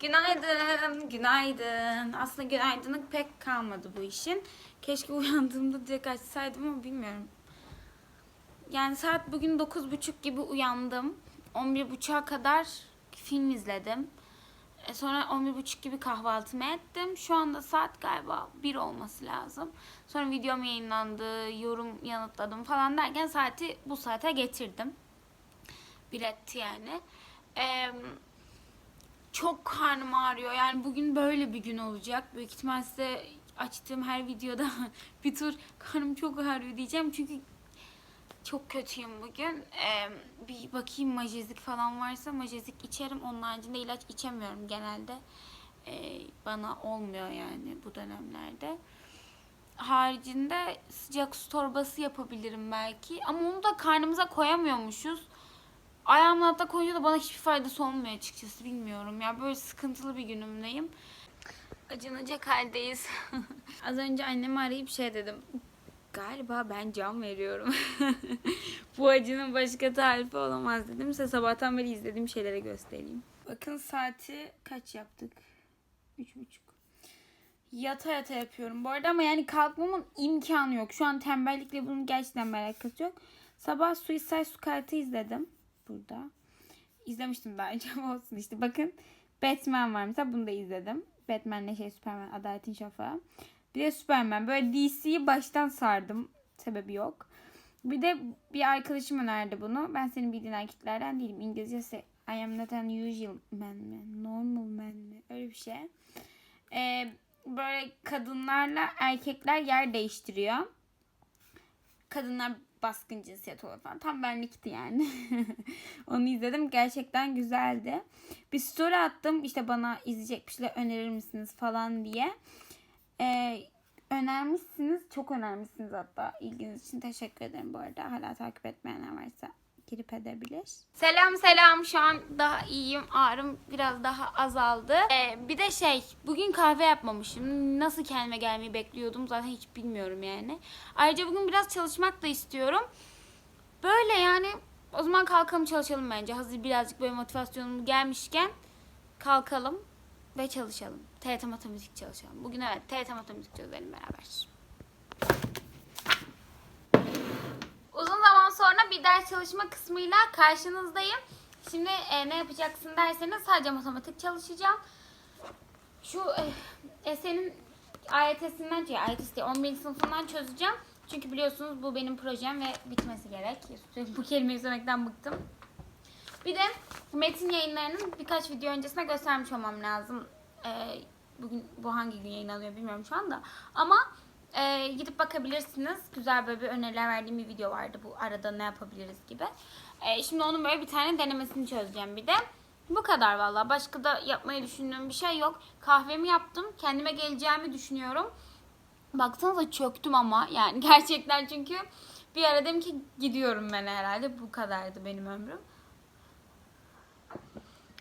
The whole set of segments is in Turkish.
Günaydın, günaydın. Aslında günaydınlık pek kalmadı bu işin. Keşke uyandığımda direkt açsaydım ama bilmiyorum. Yani saat bugün 9.30 gibi uyandım. 11.30'a kadar film izledim. E, Sonra 11.30 gibi kahvaltımı ettim. Şu anda saat galiba 1 olması lazım. Sonra videom yayınlandı, yorum yanıtladım falan derken saati bu saate getirdim. Bir etti yani. Eee çok karnım ağrıyor. Yani bugün böyle bir gün olacak. Büyük ihtimal size açtığım her videoda bir tur karnım çok ağrıyor diyeceğim. Çünkü çok kötüyüm bugün. Ee, bir bakayım majezik falan varsa majezik içerim. Onun haricinde ilaç içemiyorum genelde. Ee, bana olmuyor yani bu dönemlerde. Haricinde sıcak su torbası yapabilirim belki. Ama onu da karnımıza koyamıyormuşuz. Ayağımın altına koyunca da bana hiçbir faydası olmuyor açıkçası bilmiyorum ya. Böyle sıkıntılı bir günümdeyim. Acınacak haldeyiz. Az önce annemi arayıp şey dedim. Galiba ben can veriyorum. Bu acının başka tarifi olamaz dedim. Size sabahtan beri izlediğim şeylere göstereyim. Bakın saati kaç yaptık? Üç buçuk. Yata yata yapıyorum bu arada ama yani kalkmamın imkanı yok. Şu an tembellikle bunun gerçekten bir alakası yok. Sabah Suicide Squad'ı izledim burada. İzlemiştim daha önce olsun işte. Bakın Batman var mesela bunu da izledim. Batman'le şey Superman Adaletin Şafağı. Bir de Superman. Böyle DC'yi baştan sardım. Sebebi yok. Bir de bir arkadaşım önerdi bunu. Ben senin bildiğin erkeklerden değilim. İngilizcesi I am not an usual man mi? Normal man mi? Öyle bir şey. Ee, böyle kadınlarla erkekler yer değiştiriyor. Kadınlar baskın cinsiyet olur falan. Tam benlikti yani. Onu izledim. Gerçekten güzeldi. Bir story attım. işte bana izleyecekmişler önerir misiniz falan diye. Ee, önermişsiniz. Çok önermişsiniz hatta. İlginiz için teşekkür ederim bu arada. Hala takip etmeyenler varsa girip edebilir. Selam selam. Şu an daha iyiyim. Ağrım biraz daha azaldı. Ee, bir de şey bugün kahve yapmamışım. Nasıl kendime gelmeyi bekliyordum zaten hiç bilmiyorum yani. Ayrıca bugün biraz çalışmak da istiyorum. Böyle yani o zaman kalkalım çalışalım bence. Hazır birazcık böyle motivasyonum gelmişken kalkalım ve çalışalım. TYT matematik çalışalım. Bugün evet TYT matematik çözelim beraber. Uzun zaman sonra bir ders çalışma kısmıyla karşınızdayım. Şimdi e, ne yapacaksın derseniz sadece matematik çalışacağım. Şu e, esenin AYT'sinden, şey, AYT'si değil, 11. sınıfından çözeceğim. Çünkü biliyorsunuz bu benim projem ve bitmesi gerek. Bu kelimeyi söylemekten bıktım. Bir de metin yayınlarının birkaç video öncesine göstermiş olmam lazım. Ee, bugün bu hangi gün yayınlanıyor bilmiyorum şu anda. Ama e, gidip bakabilirsiniz. Güzel böyle bir öneriler verdiğim bir video vardı bu arada ne yapabiliriz gibi. E, şimdi onun böyle bir tane denemesini çözeceğim bir de. Bu kadar valla. Başka da yapmayı düşündüğüm bir şey yok. Kahvemi yaptım. Kendime geleceğimi düşünüyorum. Baksanıza çöktüm ama yani gerçekten çünkü bir ara dedim ki gidiyorum ben herhalde. Bu kadardı benim ömrüm.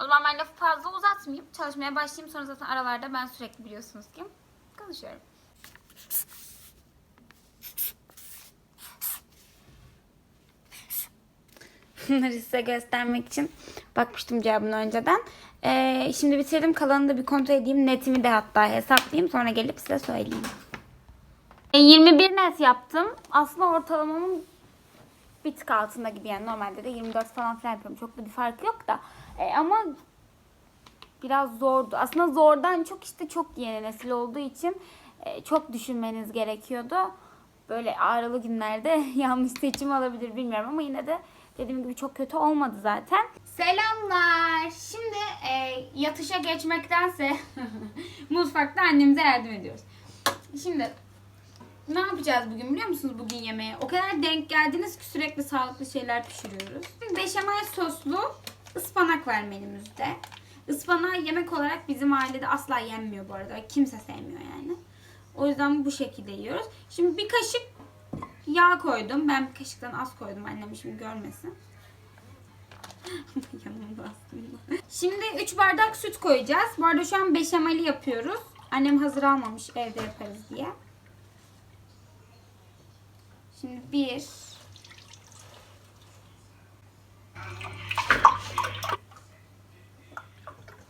O zaman ben lafı fazla uzatmayayım. Çalışmaya başlayayım. Sonra zaten aralarda ben sürekli biliyorsunuz ki konuşuyorum. Bunları size göstermek için bakmıştım cevabını önceden. Ee, şimdi bitirdim. Kalanını da bir kontrol edeyim. Netimi de hatta hesaplayayım. Sonra gelip size söyleyeyim. E, 21 net yaptım. Aslında ortalamamın bir tık altında gibi yani normalde de 24 falan filan yapıyorum. Çok bir fark yok da. E, ama biraz zordu. Aslında zordan çok işte çok yeni nesil olduğu için e, çok düşünmeniz gerekiyordu. Böyle ağrılı günlerde yanlış seçim alabilir bilmiyorum ama yine de dediğim gibi çok kötü olmadı zaten. Selamlar. Şimdi e, yatışa geçmektense mutfakta annemize yardım ediyoruz. Şimdi ne yapacağız bugün biliyor musunuz bugün yemeğe? O kadar denk geldiniz ki sürekli sağlıklı şeyler pişiriyoruz. Beşamel soslu ıspanak var menümüzde. Ispanağı yemek olarak bizim ailede asla yenmiyor bu arada. Kimse sevmiyor yani. O yüzden bu şekilde yiyoruz. Şimdi bir kaşık yağ koydum. Ben bir kaşıktan az koydum. Annem şimdi görmesin. Yanımda. Şimdi 3 bardak süt koyacağız. Bu arada şu an beşameli yapıyoruz. Annem hazır almamış evde yaparız diye. Şimdi bir.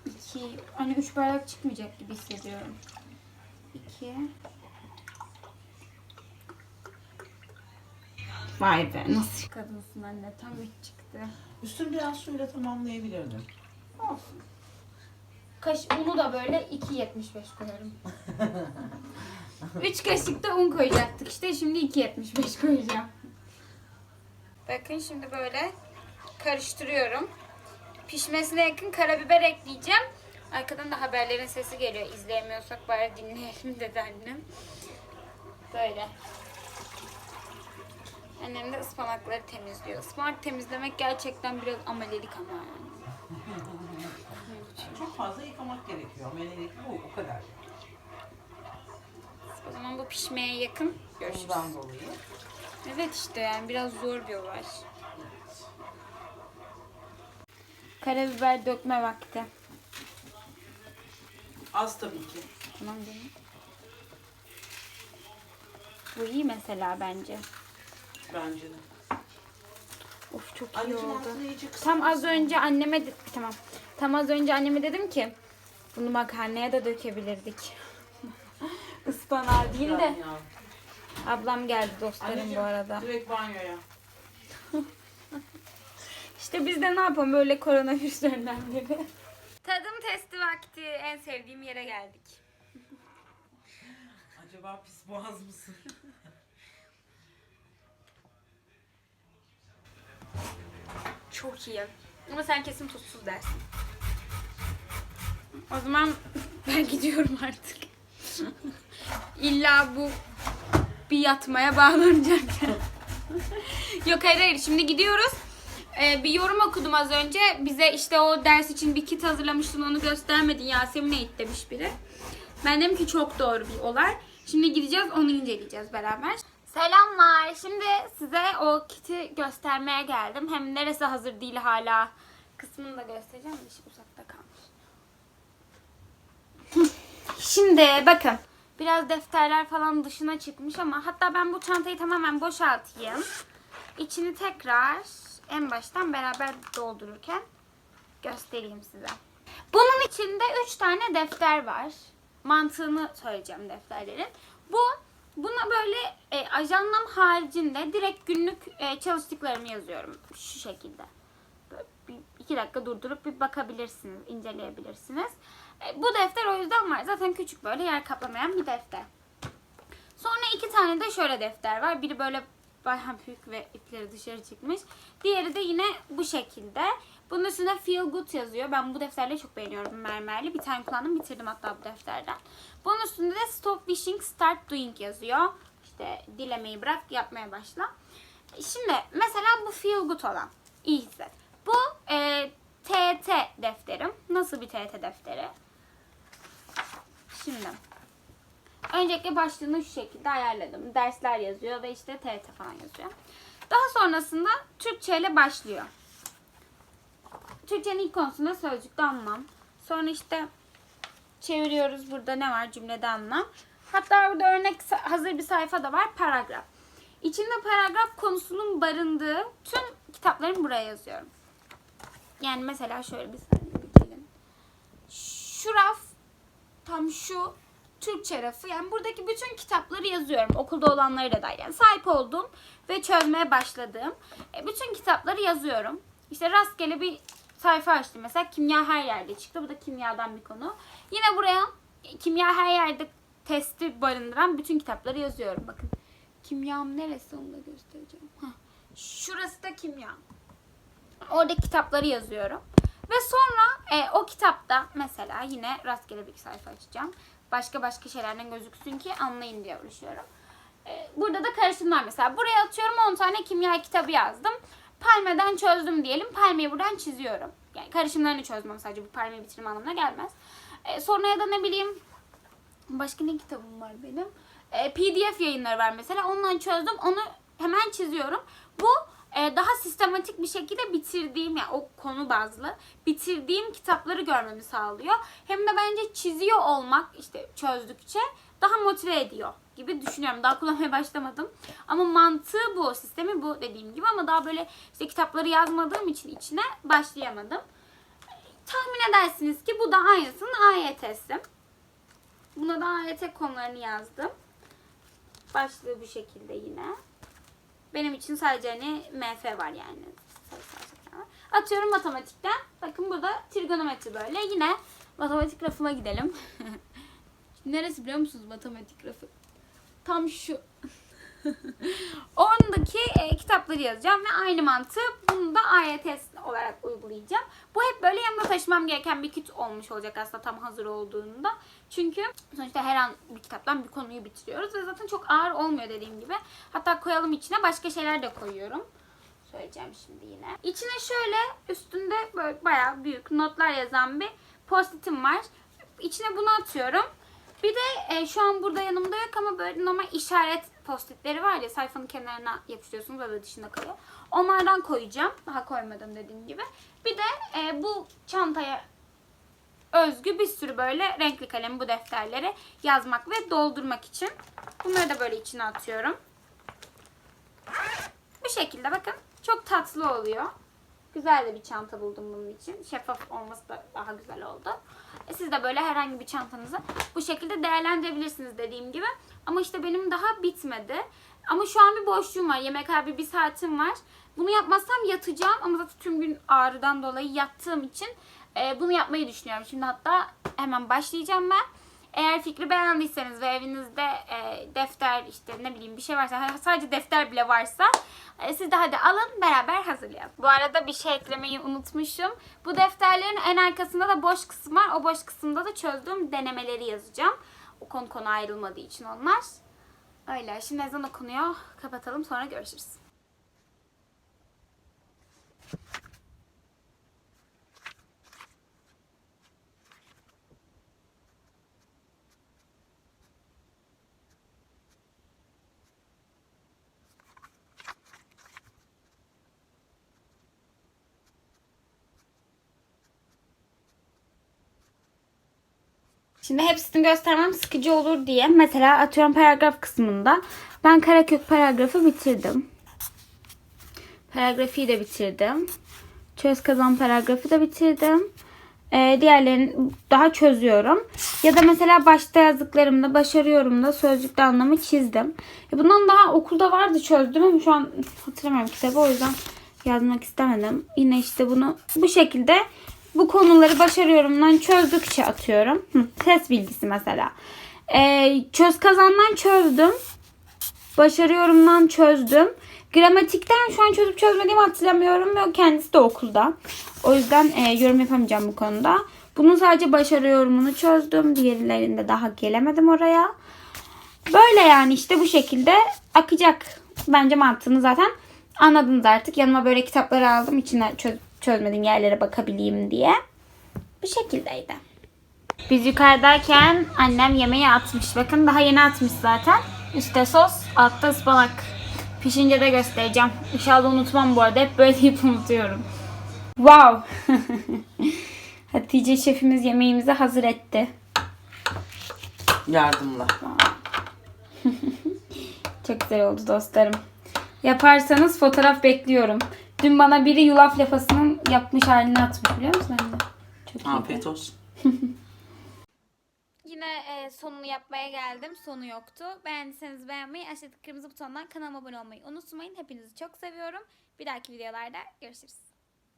iki. 2, hani 3 bardak çıkmayacak gibi hissediyorum. 2. Vay be nasıl kadınsın anne tam 3 çıktı. Üstünü biraz suyla tamamlayabilirdim. Olsun. Kaş, unu da böyle 2.75 koyarım. 3 kaşık da un koyacaktık işte şimdi 2.75 koyacağım. Bakın şimdi böyle karıştırıyorum. Pişmesine yakın karabiber ekleyeceğim. Arkadan da haberlerin sesi geliyor. İzleyemiyorsak bari dinleyelim dedi annem. Böyle. Annem de ıspanakları temizliyor. Ispanak temizlemek gerçekten biraz amelelik ama yani. Çok fazla yıkamak gerekiyor. Melelik bu, o kadar. O zaman bu pişmeye yakın. Görüşürüz. Ondan dolayı. Evet işte yani biraz zor bir olay. Karabiber dökme vakti. Az tabii ki. Tamam canım. Bu iyi mesela bence. Bence de. Of çok iyi Anneciğim oldu. altını iyice kısar Tam az mısın? önce anneme de- tamam. Tam az önce anneme dedim ki bunu makarnaya da dökebilirdik. Ispanağı değil de Ya. ablam geldi dostlarım bu Anneciğim, arada. Direkt banyoya. İşte biz de ne yapalım böyle koronavirüs önlemleri. Tadım testi vakti. En sevdiğim yere geldik. Acaba pis boğaz mısın? Çok iyi. Ama sen kesin tuzsuz dersin. O zaman ben gidiyorum artık. İlla bu bir yatmaya bağlanacak. Yok hayır hayır şimdi gidiyoruz. Ee, bir yorum okudum az önce. Bize işte o ders için bir kit hazırlamıştın onu göstermedin Yasemin'e it demiş biri. Ben dedim ki çok doğru bir olay. Şimdi gideceğiz onu inceleyeceğiz beraber. Selamlar. Şimdi size o kiti göstermeye geldim. Hem neresi hazır değil hala kısmını da göstereceğim. Şey uzakta kalmış. Şimdi bakın. Biraz defterler falan dışına çıkmış ama hatta ben bu çantayı tamamen boşaltayım. İçini tekrar en baştan beraber doldururken göstereyim size. Bunun içinde 3 tane defter var. Mantığını söyleyeceğim defterlerin. Bu buna böyle e, ajanlam haricinde direkt günlük e, çalıştıklarımı yazıyorum şu şekilde. Böyle bir, iki dakika durdurup bir bakabilirsiniz, inceleyebilirsiniz. E, bu defter o yüzden var. Zaten küçük böyle yer kaplamayan bir defter. Sonra iki tane de şöyle defter var. Biri böyle bayağı büyük ve ipleri dışarı çıkmış. Diğeri de yine bu şekilde. Bunun üstünde feel good yazıyor. Ben bu defterleri çok beğeniyorum mermerli. Bir tane kullandım bitirdim hatta bu defterden. Bunun üstünde de stop wishing start doing yazıyor. İşte dilemeyi bırak yapmaya başla. Şimdi mesela bu feel good olan. iyi hisset. Bu e, TET defterim. Nasıl bir TET defteri? Şimdi Öncelikle başlığını şu şekilde ayarladım. Dersler yazıyor ve işte TRT falan yazıyor. Daha sonrasında Türkçe ile başlıyor. Türkçenin ilk konusunda sözcükte anlam. Sonra işte çeviriyoruz. Burada ne var cümlede anlam. Hatta burada örnek hazır bir sayfa da var. Paragraf. İçinde paragraf konusunun barındığı tüm kitaplarımı buraya yazıyorum. Yani mesela şöyle bir saniye gelin. Şu raf tam şu Türkçe rafı. Yani buradaki bütün kitapları yazıyorum. Okulda olanları da dahil. Yani sahip olduğum ve çözmeye başladığım e, bütün kitapları yazıyorum. İşte rastgele bir sayfa açtım. Mesela kimya her yerde çıktı. Bu da kimyadan bir konu. Yine buraya kimya her yerde testi barındıran bütün kitapları yazıyorum. Bakın kimyam neresi onu da göstereceğim. Heh. Şurası da kimya. Orada kitapları yazıyorum. Ve sonra e, o kitapta mesela yine rastgele bir sayfa açacağım. Başka başka şeylerden gözüksün ki anlayın diye uğraşıyorum. E, burada da karışımlar mesela. Buraya atıyorum 10 tane kimya kitabı yazdım. Palmeden çözdüm diyelim. Palmeyi buradan çiziyorum. Yani karışımlarını çözmem sadece bu palmeyi bitirme anlamına gelmez. E, sonra ya da ne bileyim başka ne kitabım var benim? E, PDF yayınları var mesela. Ondan çözdüm. Onu hemen çiziyorum. Bu e, daha sistematik bir şekilde bitirdiğim yani o konu bazlı bitirdiğim kitapları görmemi sağlıyor. Hem de bence çiziyor olmak işte çözdükçe daha motive ediyor gibi düşünüyorum. Daha kullanmaya başlamadım. Ama mantığı bu, sistemi bu dediğim gibi ama daha böyle işte kitapları yazmadığım için içine başlayamadım. tahmin edersiniz ki bu da aynısının AYT'si. Buna da AYT konularını yazdım. Başlığı bu şekilde yine. Benim için sadece hani MF var yani. Atıyorum matematikten. Bakın burada trigonometri böyle. Yine matematik rafıma gidelim. Neresi biliyor musunuz matematik rafı? Tam şu. Oradaki e, kitapları yazacağım ve aynı mantığı bunu da AYT olarak uygulayacağım. Bu hep böyle yanımda taşımam gereken bir kit olmuş olacak aslında tam hazır olduğunda. Çünkü sonuçta her an bir kitaptan bir konuyu bitiriyoruz ve zaten çok ağır olmuyor dediğim gibi. Hatta koyalım içine başka şeyler de koyuyorum. Söyleyeceğim şimdi yine. İçine şöyle üstünde böyle bayağı büyük notlar yazan bir post-it'im var. İçine bunu atıyorum. Bir de e, şu an burada yanımda yok ama böyle normal işaret postitleri var ya sayfanın kenarına yapıştırıyorsunuz böyle dışında kalıyor. Onlardan koyacağım. Daha koymadım dediğim gibi. Bir de e, bu çantaya özgü bir sürü böyle renkli kalem bu defterleri yazmak ve doldurmak için. Bunları da böyle içine atıyorum. Bu şekilde bakın. Çok tatlı oluyor. Güzel de bir çanta buldum bunun için. Şeffaf olması da daha güzel oldu. E, Siz de böyle herhangi bir çantanızı bu şekilde değerlendirebilirsiniz dediğim gibi. Ama işte benim daha bitmedi. Ama şu an bir boşluğum var. Yemek abi bir saatim var. Bunu yapmazsam yatacağım ama zaten tüm gün ağrıdan dolayı yattığım için e, bunu yapmayı düşünüyorum. Şimdi hatta hemen başlayacağım ben. Eğer fikri beğendiyseniz ve evinizde e, defter işte ne bileyim bir şey varsa sadece defter bile varsa e, siz de hadi alın beraber hazırlayalım. Bu arada bir şey eklemeyi unutmuşum. Bu defterlerin en arkasında da boş kısım var. O boş kısımda da çözdüğüm denemeleri yazacağım. O konu konu ayrılmadığı için onlar. Öyle. Şimdi ezan okunuyor. Kapatalım sonra görüşürüz. Şimdi hepsini göstermem sıkıcı olur diye. Mesela atıyorum paragraf kısmında. Ben karakök paragrafı bitirdim. Paragrafiyi de bitirdim. Çöz kazan paragrafı da bitirdim. Ee, diğerlerini daha çözüyorum. Ya da mesela başta yazdıklarımda başarıyorum da sözcükte anlamı çizdim. E, bundan daha okulda vardı çözdüm ama şu an hatırlamıyorum kitabı o yüzden yazmak istemedim. Yine işte bunu bu şekilde bu konuları başarıyorumdan çözdükçe atıyorum. Hı, ses bilgisi mesela. Ee, çöz kazandan çözdüm. Başarıyorumdan çözdüm. Gramatikten şu an çözüp çözmediğimi hatırlamıyorum ve kendisi de okulda. O yüzden e, yorum yapamayacağım bu konuda. Bunun sadece başarıyorumunu çözdüm. Diğerlerinde daha gelemedim oraya. Böyle yani işte bu şekilde akacak. Bence mantığını zaten anladınız artık. Yanıma böyle kitapları aldım. içine çöz, çözmediğim yerlere bakabileyim diye. Bu şekildeydi. Biz yukarıdayken annem yemeği atmış. Bakın daha yeni atmış zaten. Üstte sos, altta ıspanak. Pişince de göstereceğim. İnşallah unutmam bu arada. Hep böyle deyip unutuyorum. Wow. Hatice şefimiz yemeğimizi hazır etti. Yardımla. Çok güzel oldu dostlarım. Yaparsanız fotoğraf bekliyorum. Dün bana biri yulaf lapasının yapmış halini atmış biliyor musun anne? Çok. Afiyet olsun. Yine e, sonunu yapmaya geldim. Sonu yoktu. Beğendiyseniz beğenmeyi, aşağıdaki kırmızı butondan kanalıma abone olmayı unutmayın. Hepinizi çok seviyorum. Bir dahaki videolarda görüşürüz.